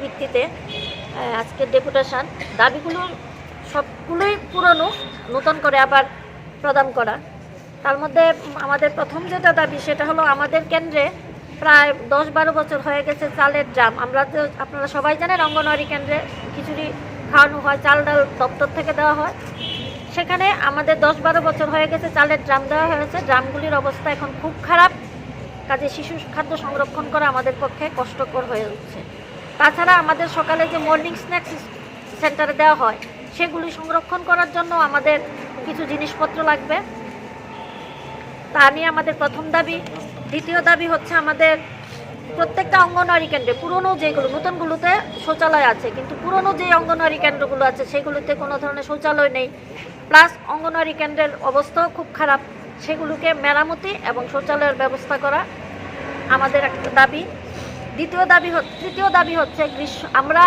ভিত্তিতে আহ, আজকের ডেপুটেশন দাবিগুলো সবগুলোই পুরনো নতুন করে আবার প্রদান করা। তার মধ্যে আমাদের প্রথম যেটা দাবি সেটা হলো আমাদের কেন্দ্রে প্রায় দশ বারো বছর হয়ে গেছে চালের জাম। আমরা তো আপনারা সবাই জানেন অঙ্গনওয়াড়ি কেন্দ্রে খিচুড়ি খাওয়ানো হয় চাল ডাল দপ্তর থেকে দেওয়া হয়। সেখানে আমাদের দশ বারো বছর হয়ে গেছে চালের ড্রাম দেওয়া হয়েছে। ড্রামগুলির অবস্থা এখন খুব খারাপ। কাজে শিশু খাদ্য সংরক্ষণ করা আমাদের পক্ষে কষ্টকর হয়ে উঠছে। তাছাড়া আমাদের সকালে যে মর্নিং স্ন্যাক্স সেন্টারে দেওয়া হয়, সেগুলি সংরক্ষণ করার জন্য আমাদের কিছু জিনিসপত্র লাগবে। তা নিয়ে আমাদের প্রথম দাবি। দ্বিতীয় দাবি হচ্ছে আমাদের প্রত্যেকটা অঙ্গনওয়াড়ি কেন্দ্রে, পুরনো যেগুলো, নতুনগুলোতে শৌচালয় আছে, কিন্তু পুরনো যে অঙ্গনওয়াড়ি কেন্দ্রগুলো আছে, সেগুলোতে কোনো ধরনের শৌচালয় নেই। প্লাস অঙ্গনওয়াড়ি কেন্দ্রের অবস্থাও খুব খারাপ। সেগুলোকে মেরামতি এবং শৌচালয়ের ব্যবস্থা করা আমাদের একটা দাবি। দ্বিতীয় দাবি তৃতীয় দাবি হচ্ছে গ্রীষ্ম আমরা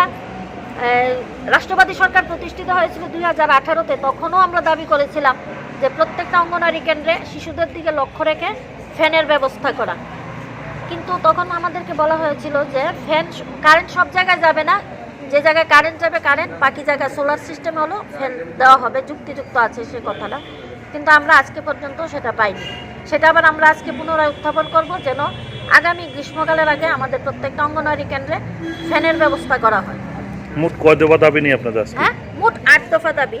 রাষ্ট্রবাদী সরকার প্রতিষ্ঠিত হয়েছিল দুই হাজার আঠারোতে। তখনও আমরা দাবি করেছিলাম যে প্রত্যেকটা অঙ্গনওয়াড়ি কেন্দ্রে শিশুদের দিকে লক্ষ্য রেখে ফ্যানের ব্যবস্থা করা। কিন্তু তখন আমাদেরকে বলা হয়েছিল যে ফ্যান কারেন্ট সব জায়গায় যাবে না। যে জায়গায় কারেন্ট যাবে, কারেন্ট, বাকি জায়গায় সোলার সিস্টেম হলো ফ্যান দেওয়া হবে। যুক্তিযুক্ত আছে সে কথাটা। কিন্তু আমরা আজকে পর্যন্ত সেটা পাইনি। সেটা আবার আমরা আজকে পুনরায় উত্থাপন করব যেন আগামী গ্রীষ্মকালের আগে আমাদের প্রত্যেকটা অঙ্গনওয়াড়ি কেন্দ্রে ফ্যানের ব্যবস্থা করা হয়। মোট কয় দফা দাবি নিয়ে আপনাদের হ্যাঁ মোট আট দফা দাবি।